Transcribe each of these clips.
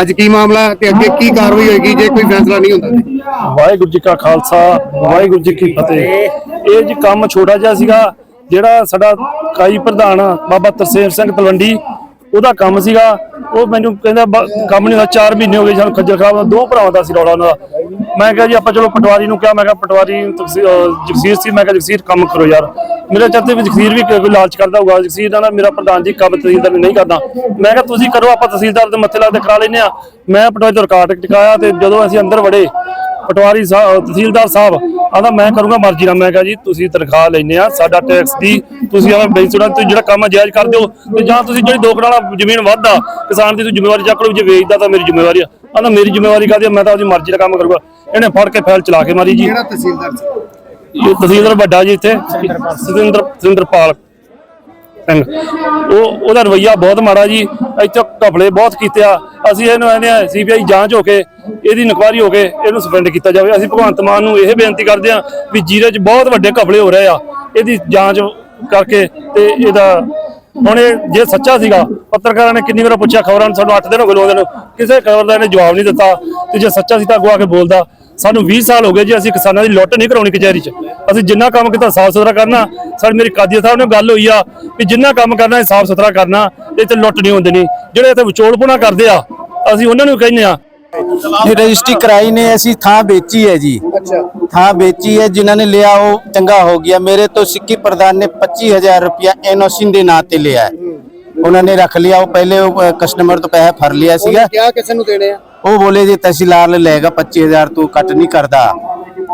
ਅੱਜ ਕੀ ਮਾਮਲਾ ਤੇ ਅੱਗੇ ਕੀ ਕਾਰਵਾਈ ਹੋਏਗੀ ਜੇ ਕੋਈ ਫੈਸਲਾ ਨਹੀਂ ਹੁੰਦਾ ਵਾਹਿਗੁਰੂ ਜੀ ਕਾ ਖਾਲਸਾ, ਵਾਹਿਗੁਰੂ ਜੀ ਕੀ ਫਤਿਹ। ਇਹ ਜੀ ਕੰਮ ਛੋਟਾ ਜਿਹਾ ਸੀਗਾ, ਜਿਹੜਾ ਸਾਡਾ ਕਾਈ ਪ੍ਰਧਾਨ ਬਾਬਾ ਤਰਸੇਮ ਸਿੰਘ ਤਲਵੰਡੀ, ਉਹਦਾ ਕੰਮ ਸੀਗਾ। ਉਹ ਮੈਨੂੰ ਕਹਿੰਦਾ, ਬ- ਕੰਮ ਨਹੀਂ ਹੁੰਦਾ 4 ਮਹੀਨੇ ਹੋ ਗਏ ਸਾਨੂੰ ਖੱਜਲ ਖਰਾਬ, ਦੋ ਭਰਾਵਾਂ ਦਾ ਸੀ ਰੌਲਾ ਉਹਨਾਂ ਦਾ। ਮੈਂ ਕਿਹਾ ਜੀ, ਆਪਾਂ ਚਲੋ ਪਟਵਾਰੀ ਨੂੰ ਕਿਹਾ, ਮੈਂ ਕਿਹਾ ਪਟਵਾਰੀ ਜਗਸੀਰ ਸੀ, ਮੈਂ ਕਿਹਾ, ਜਗਸੀਰ, ਕੰਮ ਕਰੋ ਯਾਰ। ਮੇਰੇ ਚਾਹਤੇ ਵੀ ਜਗਸੀਰ ਵੀ ਕੋਈ ਲਾਲਚ ਕਰਦਾ ਹੋਊਗਾ। ਜਗਸੀਰ ਦਾ ਨਾ ਮੇਰਾ ਪ੍ਰਧਾਨ ਜੀ ਕੰਮ ਤਹਿਸੀਲਦਾਰ ਨਹੀਂ ਕਰਦਾ। ਮੈਂ ਕਿਹਾ, ਤੁਸੀਂ ਕਰੋ, ਆਪਾਂ ਤਹਿਸੀਲਦਾਰ ਦੇ ਮੱਥੇ ਲਾ ਕੇ ਕਰਾ ਲੈਨੇ ਆ ਮੈਂ ਪਟਵਾਰੀ ਤੋਂ ਰਿਕਾਰਡ ਟਿਕਾਇਆ ਤੇ ਜਦੋਂ ਅਸੀਂ ਅੰਦਰ ਵੜੇ ਪਟਵਾਰੀ ਸਾਹਿਬ ਤਹਿਸੀਲਦਾਰ ਸਾਹਿਬ ਆਂਦਾ ਮੈਂ ਕਰੂੰਗਾ ਮਰਜ਼ੀ ਨਾਲ। ਮੈਂ ਕਿਹਾ ਜੀ ਤੁਸੀਂ ਤਨਖਾਹ ਲੈਨੇ ਆ ਸਾਡਾ ਟੈਕਸ ਦੀ ਤੁਸੀਂ ਐਵੇਂ ਬੇਇੱਜ਼ਤੀ ਤੁਸੀਂ ਜਿਹੜਾ ਕੰਮ ਜਾਇਜ਼ ਕਰਦੇ ਹੋ ਤੇ ਜਾਂ ਤੁਸੀਂ ਜਿਹੜੀ ਦੋ ਕਨਾਲਾ ਜ਼ਮੀਨ ਵੱਧਾ ਕਿਸਾਨ ਦੀ ਤੁਸੀਂ ਜ਼ਿੰਮੇਵਾਰੀ ਚੱਕ ਲਓ ਜੇ ਵੇਚਦਾ ਤਾਂ ਮੇਰੀ ਜ਼ਿੰਮੇਵਾਰੀ ਆ। ਆਂਦਾ ਮੇਰੀ ਜ਼ਿੰਮੇਵਾਰੀ ਕਾਹਦੀ ਆ, ਮੈਂ ਤਾਂ ਉਹਦੀ ਮਰਜ਼ੀ ਦਾ ਕੰਮ ਕਰੂੰਗਾ। ਇਹਨੇ ਫੜ ਕੇ ਫੈਲ ਚਲਾ ਕੇ ਮਾਰੀ ਜੀ। ਕਿਹੜਾ ਤਹਿਸੀਲਦਾਰ ਸੀ? ਇਹ ਤਹਿਸੀਲਦਾਰ ਵੱਡਾ ਜੀ ਇੱਥੇ ਸਤਿੰਦਰ ਸਤਿੰਦਰਪਾਲ। ਸਿੰਘ। ਉਹ, ਉਹਦਾ ਰਵਈਆ ਬਹੁਤ ਮਾੜਾ ਜੀ। ਇੱਥੇ ਘਪਲੇ ਬਹੁਤ ਕੀਤੇ ਆ। ਅਸੀਂ ਇਹਨੂੰ ਕਹਿੰਦੇ ਆ ਸੀਬੀਆਈ ਜਾਂਚ ਹੋ ਕੇ, ਇਹਦੀ ਇਨਕੁਆਇਰੀ ਹੋ ਕੇ ਇਹਨੂੰ ਸਸਪੈਂਡ ਕੀਤਾ ਜਾਵੇ। ਅਸੀਂ ਭਗਵੰਤ ਮਾਨ ਨੂੰ ਇਹ ਬੇਨਤੀ ਕਰਦੇ ਆ ਵੀ ਜੀਰੇ 'ਚ ਬਹੁਤ ਵੱਡੇ ਘਪਲੇ ਹੋ ਰਹੇ ਆ। ਇਹਦੀ ਜਾਂਚ ਕਰਕੇ ਤੇ ਇਹਦਾ ਹੁਣ ਇਹ ਜੇ ਸੱਚਾ ਸੀਗਾ, ਪੱਤਰਕਾਰਾਂ ਨੇ ਕਿੰਨੀ ਵਾਰ ਪੁੱਛਿਆ, ਖਬਰਾਂ ਨੂੰ ਸਾਨੂੰ 8 ਦਿਨ ਹੋ ਗਏ ਲੋਕਾਂ ਨੂੰ ਕਿਸੇ ਖਬਰ ਦਾ ਇਹਨੇ ਜਵਾਬ ਨਹੀਂ ਦਿੱਤਾ। ਤੇ ਜੇ ਸੱਚਾ ਸੀ ਤਾਂ ਅੱਗੋਂ ਆ ਕੇ ਬੋਲਦਾ। ਸਾਨੂੰ 20 ਸਾਲ ਹੋ ਗਏ ਜੀ ਅਸੀਂ ਕਿਸਾਨਾਂ ਦੀ ਲੁੱਟ ਨਹੀਂ ਕਰਾਉਣੀ ਕਚਹਿਰੀ 'ਚ। ਅਸੀਂ ਜਿੰਨਾ ਕੰਮ ਕੀਤਾ ਸਾਫ਼ ਸੁਥਰਾ ਕਰਨਾ। ਸਾਡੀ ਮੇਰੀ ਕਾਦੀ ਸਾਹਿਬ ਨਾਲ ਗੱਲ ਹੋਈ ਆ ਵੀ ਜਿੰਨਾ ਕੰਮ ਕਰਨਾ ਸਾਫ਼ ਸੁਥਰਾ ਕਰਨਾ। ਇਹ ਤੇ ਲੁੱਟ ਨਹੀਂ ਹੁੰਦੀ ਨਹੀਂ ਜਿਹੜੇ ਇੱਥੇ ਵਿਚੋਲਪੁਣਾ ਕਰਦੇ ਆ ਅਸੀਂ ਉਹਨਾਂ ਨੂੰ ਕਹਿੰਦੇ ਆ। ਇਹ ਰਜਿਸਟਰੀ ਕਰਾਈ ਨੇ ਅਸੀਂ ਥਾਂ ਵੇਚੀ ਹੈ ਜੀ। ਅੱਛਾ। ਥਾਂ ਵੇਚੀ ਹੈ ਜਿਨ੍ਹਾਂ ਨੇ ਲਿਆ ਉਹ ਚੰਗਾ ਹੋ ਗਿਆ। ਮੇਰੇ ਤੋਂ ਸਿੱਕੀ ਪ੍ਰਧਾਨ ਨੇ 25000 ਰੁਪਇਆ ਐਨਓਸੀ ਦੇ ਨਾਂ ਤੇ ਲਿਆ। ਉਹਨਾਂ ਨੇ ਰੱਖ ਲਿਆ ਉਹ ਪਹਿਲੇ ਕਸਟਮਰ ਤੋਂ ਪੈਸਾ ਫੜ ਲਿਆ ਸੀਗਾ। ਕਿਆ ਕਿਸੇ ਨੂੰ ਦੇਣੇ ਆ? ਉਹ ਬੋਲੇ ਜੀ ਤਹਿਸੀਲਦਾਰ ਲਏਗਾ 25000 ਤੂੰ ਕੱਟ ਨਹੀਂ ਕਰਦਾ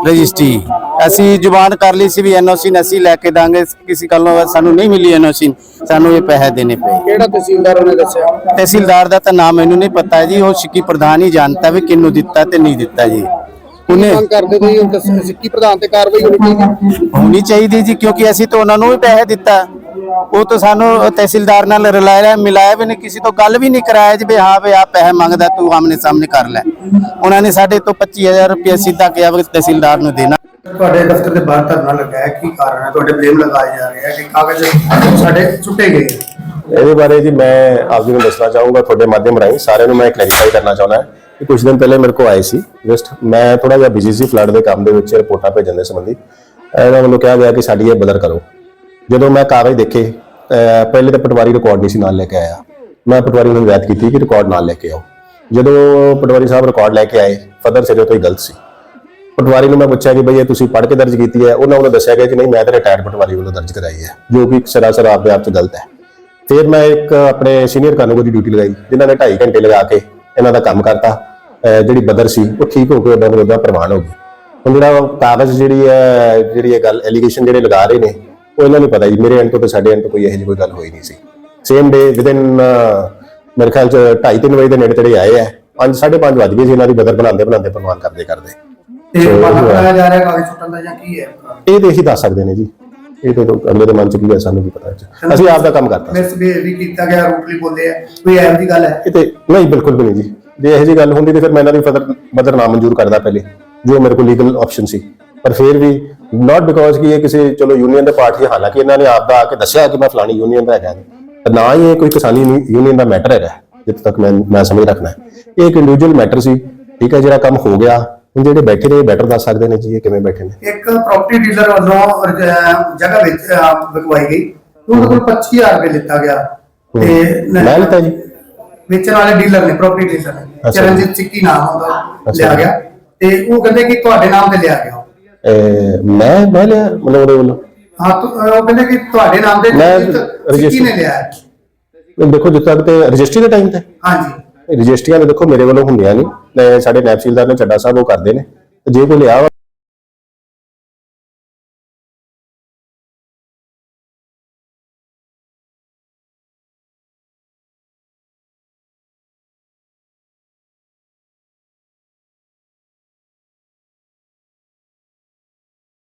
ਰਜਿਸਟਰੀ। ਅਸੀਂ ਜ਼ੁਬਾਨ ਕਰ ਲਈ ਸੀ ਵੀ ਐਨਓਸੀ ਅਸੀਂ ਲੈ ਕੇ ਦਾਂਗੇ ਕਿਸੇ ਕੱਲੋਂ ਸਾਨੂੰ ਨਹੀਂ ਮਿਲੀ ਐਨਓਸੀ ਸਾਨੂੰ ਇਹ ਪੈਸੇ ਦੇਣੇ ਪਏ। ਕਿਹੜਾ ਤਹਿਸੀਲਦਾਰ ਉਹਨੇ ਦੱਸਿਆ? ਤਹਿਸੀਲਦਾਰ ਦਾ ਤਾਂ ਨਾਮ ਮੈਨੂੰ ਨਹੀਂ ਪਤਾ ਜੀ ਉਹ ਸਿੱਕੀ ਪ੍ਰਧਾਨ ਹੀ ਜਾਣਦਾ ਵੀ ਕਿਹਨੂੰ ਦਿੱਤਾ ਤੇ ਨਹੀਂ ਦਿੱਤਾ ਜੀ। ਉਹਨੇ ਮੰਗ ਕਰਦੇ ਤਸ- ਸਿੱਕੀ ਪ੍ਰਧਾਨ ਤੇ ਕਾਰਵਾਈ ਹੋਣੀ ਚਾਹੀਦੀ। ਹੋਣੀ ਚਾਹੀਦੀ ਜੀ ਕਿਉਂਕਿ ਅਸੀਂ ਤਾਂ ਉਹਨਾਂ ਨੂੰ ਵੀ ਪੈਸੇ ਦਿੱਤਾ। ਉਹ ਤਾਂ ਸਾਨੂੰ ਤਹਿਸੀਲਦਾਰ ਨਾਲ ਰਲਾਇਆ ਮਿਲਾਇਆ ਵੀ ਨਹੀਂ ਕਿਸੇ ਤੋਂ ਗੱਲ ਵੀ ਨਹੀਂ ਕਰਾਇਆ ਜੀ ਵੀ ਹਾਂ ਵੀ ਆ ਪੈਸੇ ਮੰਗਦਾ ਤੂੰ ਆਮਨੇ ਸਾਹਮਣੇ ਕਰ ਲੈ। ਉਹਨਾਂ ਨੇ ਸਾਡੇ ਤੋਂ 25000 ਰੁਪਏ ਸਿੱਧਾ ਕਿਹਾ ਵੀ ਤਹਿਸੀਲਦਾਰ ਨੂੰ ਦੇਣਾ। ਤੁਹਾਡੇ ਦਫ਼ਤਰ ਦੇ ਬਾਹਰ ਧਰਨਾ ਲੱਗਾ ਹੈ ਕੀ ਕਾਰਨ ਹੈ? ਤੁਹਾਡੇ ਬਲੇਮ ਲਗਾਏ ਜਾ ਰਹੇ ਹੈ ਕਿ ਕਾਗਜ਼ ਸਾਡੇ ਸੁੱਟੇ ਗਏ ਇਹਦੇ ਬਾਰੇ ਜੀ ਮੈਂ ਆਪ ਜੀ ਨੂੰ ਦੱਸਣਾ ਚਾਹੂੰਗਾ ਤੁਹਾਡੇ ਮਾਧਿਅਮ ਰਾਹੀਂ। ਸਾਰਿਆਂ ਨੂੰ ਮੈਂ ਕਲੈਰੀਫਾਈ ਕਰਨਾ ਚਾਹੁੰਦਾ ਕਿ ਕੁਝ ਦਿਨ ਪਹਿਲੇ ਮੇਰੇ ਕੋਲ ਆਏ ਸੀ ਜਸਟ ਮੈਂ ਥੋੜਾ ਜਿਹਾ ਬਿਜ਼ੀ ਸੀ ਫਲੱਡ ਦੇ ਕੰਮ ਦੇ ਵਿੱਚ ਰਿਪੋਰਟਾਂ ਭੇਜਣ ਦੇ ਸੰਬੰਧੀ। ਇਹਨਾਂ ਵੱਲੋਂ ਕਿਹਾ ਗਿਆ ਕਿ ਸਾਡੀ ਇਹ ਬਦਲ ਕਰੋ। ਜਦੋਂ ਮੈਂ ਕਾਗਜ਼ ਦੇਖੇ ਪਹਿਲੇ ਤਾਂ ਪਟਵਾਰੀ ਰਿਕਾਰਡ ਨਹੀਂ ਸੀ ਨਾਲ ਲੈ ਕੇ ਆਇਆ। ਮੈਂ ਪਟਵਾਰੀ ਨੂੰ ਹਦਾਇਤ ਕੀਤੀ ਕਿ ਰਿਕਾਰਡ ਨਾਲ ਲੈ ਕੇ ਆਓ। ਜਦੋਂ ਪਟਵਾਰੀ ਸਾਹਿਬ ਰਿਕਾਰਡ ਲੈ ਕੇ ਆਏ, ਫਦਰ ਸਿਰੇ ਤੋਂ ਹੀ ਗਲਤ ਸੀ। ਪਟਵਾਰੀ ਨੂੰ ਮੈਂ ਪੁੱਛਿਆ ਕਿ ਬਈ ਇਹ ਤੁਸੀਂ ਪੜ੍ਹ ਕੇ ਦਰਜ ਕੀਤੀ ਹੈ? ਉਹਨਾਂ ਵੱਲੋਂ ਦੱਸਿਆ ਗਿਆ ਕਿ ਨਹੀਂ, ਮੈਂ ਤਾਂ ਰਿਟਾਇਰਡ ਪਟਵਾਰੀ ਵੱਲੋਂ ਦਰਜ ਕਰਾਈ ਹੈ, ਜੋ ਕਿ ਸਰਾਸਰ ਆਪਦੇ ਆਪ ਚ ਗਲਤ ਹੈ। ਫਿਰ ਮੈਂ ਇੱਕ ਆਪਣੇ ਸੀਨੀਅਰ ਕਾਨੂੰਗੋ ਦੀ ਡਿਊਟੀ ਲਗਾਈ, ਜਿਨ੍ਹਾਂ ਨੇ 2.5 ਘੰਟੇ ਲਗਾ ਕੇ ਇਹਨਾਂ ਦਾ ਕੰਮ ਕਰਤਾ। ਜਿਹੜੀ ਬਦਰ ਸੀ, ਉਹ ਠੀਕ ਹੋ ਕੇ ਉਹਨਾਂ ਨੂੰ ਪ੍ਰਵਾਨ ਹੋ ਗਈ। ਹੁਣ ਜਿਹੜਾ ਕਾਗਜ਼ ਜਿਹੜੀ ਹੈ, ਜਿਹੜੀ ਇਹ ਗੱਲ ਐਲੀਗੇਸ਼ਨ ਜਿਹੜੇ ਲਗਾ ਰਹੇ ਨੇ ਉਹ ਇਹਨਾਂ ਨੂੰ ਪਤਾ ਜੀ ਮੇਰੇ ਐਂਡ ਤੋਂ ਤੇ ਸਾਡੇ ਐਂਡ ਤੋਂ ਕੋਈ ਇਹੋ ਜਿਹੀ ਕੋਈ ਗੱਲ ਹੋਈ ਨਹੀਂ ਸੀ। ਸੇਮ ਡੇ ਵਿਦਨ ਮੇਰੇ ਖਿਆਲ ਚ 2:30 ਵਜੇ ਦੇ ਨੇੜੇ ਤੇੜੇ ਆਏ ਆ। 5 5:30 ਵੱਜ ਜੀ ਇਹਨਾਂ ਦੀ ਬਦਰ ਬਣਾਉਂਦੇ ਬਣਾਉਂਦੇ ਪ੍ਰਮਾਣ ਕਰਦੇ ਕਰਦੇ। ਸੋ ਇਹ ਹੋਇਆ। ਬਣਾਇਆ ਜਾ ਰਿਹਾ ਕਾਗਜ਼ ਸੁੱਟਣ ਦਾ ਜਾਂ ਕੀ ਹੈ? ਇਹ ਤੇ ਦੱਸ ਸਕਦੇ ਨੇ ਜੀ। ਇਹ ਤੇ ਅਗਲੇ ਦੇ ਮਨ ਚ ਕੀ ਹੈ ਸਾਨੂੰ ਕੀ ਪਤਾ ਅਸੀਂ ਆਪ ਦਾ ਕੰਮ ਕਰਤਾ। ਸੀ। ਮਿਸਬਿਹੇਵ ਵੀ ਕੀਤਾ ਗਿਆ ਰੂਟਲੀ ਬੋਲੇ ਆ। ਕੋਈ ਐਵੇਂ ਦੀ ਗੱਲ ਹੈ? ਇਹ ਤੇ ਨਹੀਂ ਬਿਲਕੁਲ ਵੀ ਨਹੀਂ ਜੀ। ਜੇ ਇਹੋ ਜਿਹੀ ਗੱਲ ਹੁੰਦੀ ਤੇ ਫਿਰ ਮੈਂ ਇਹਨਾਂ ਦੀ ਬਦਰ ਨਾ ਮਨਜ਼ੂਰ ਕਰਦਾ ਪਹਿਲੇ ਜੋ ਮੇਰੇ ਕੋਲ ਲੀਗਲ ਆਪਸ਼ਨ ਸੀ। ਪਰ ਫਿਰ ਵੀ ਨਾਟ ਬਿਕੋਜ਼ ਕਿ ਇਹ ਕਿਸੇ ਚਲੋ ਯੂਨੀਅਨ ਦੇ ਪਾਰਟੀ ਹਾਲਾਂਕਿ ਇਹਨਾਂ ਨੇ ਆਪ ਦਾ ਆ ਕੇ ਦੱਸਿਆ ਕਿ ਮੈਂ ਫਲਾਣੀ ਯੂਨੀਅਨ ਦਾ ਹੈਗਾ। ਤੇ ਨਾ ਹੀ ਇਹ ਕੋਈ ਕਿਸਾਨੀ ਯੂਨੀਅਨ ਦਾ ਮੈਟਰ ਹੈਗਾ ਜਿੱਥੇ ਤੱਕ ਮੈਂ ਮੈਂ ਸਮਝ ਰੱਖਣਾ ਹੈ। ਇਹ ਇੱਕ ਇੰਡੀਵਿਜੂਅਲ ਮੈਟਰ ਸੀ ਠੀਕ ਹੈ ਜਿਹੜਾ ਕੰਮ ਹੋ ਗਿਆ। ਹੁਣ ਜਿਹੜੇ ਬੈਠੇ ਨੇ ਬੈਟਰ ਦੱਸ ਸਕਦੇ ਨੇ ਜੀ ਇਹ ਕਿਵੇਂ ਬੈਠੇ ਨੇ? ਇੱਕ ਪ੍ਰਾਪਰਟੀ ਡੀਲਰ ਵੱਲੋਂ ਜਗ੍ਹਾ ਵਿੱਚ ਵਿਕਵਾਈ ਗਈ। ਉਹਦੇ ਕੋਲ 25000 ਰੁਪਏ ਲਿੱਤਾ ਗਿਆ। ਤੇ ਮੈਂ ਲਿੱਤਾ ਜੀ? ਵੇਚਣ ਵਾਲੇ ਡੀਲਰ ਨੇ ਪ੍ਰਾਪਰਟੀ ਡੀਲਰ ਨੇ। ਚਰਨਜੀਤ ਸਿੱਕੀ ਨਾਮ ਉਹਦਾ। ਲਿਆ ਗਿਆ। ਤੇ ਉਹ ਕਹਿੰਦੇ ਕਿ ਤੁਹਾਡੇ ਨਾਮ ਤੇ ਲਿਆ ਗਿਆ। ਮੈਂ ਮੈਂ ਲਿਆ ਮਤਲਬ ਉਹਦੇ ਵੱਲੋਂ। ਹਾਂ ਤੋ- ਉਹ ਕਹਿੰਦੇ ਕਿ ਤੁਹਾਡੇ ਨਾਮ ਤੇ ਮੈਂ ਸਿੱਕੀ ਰਜਿਸਟਰ- ਨੇ ਲਿਆ। ਹੈ। ਦੇਖੋ ਜਿੱਥੇ ਤੱਕ ਤੇ ਰਜਿਸਟਰੀ ਦੇ ਟਾਈਮ ਤੇ। ਹਾਂਜੀ। ਰਜਿਸਟਰੀਆਂ ਦੇ ਦੇਖੋ ਮੇਰੇ ਵੱਲੋਂ ਹੁੰਦੀਆਂ ਨਹੀਂ। ਤੇ ਸਾਡੇ ਨੈਪਸੀਲਦਾਰ ਨੇ ਚੱਡਾ ਸਾਹਿਬ ਉਹ ਕਰਦੇ ਨੇ। ਤੇ ਜੇ ਕੋਈ ਲਿਆ ਵਾ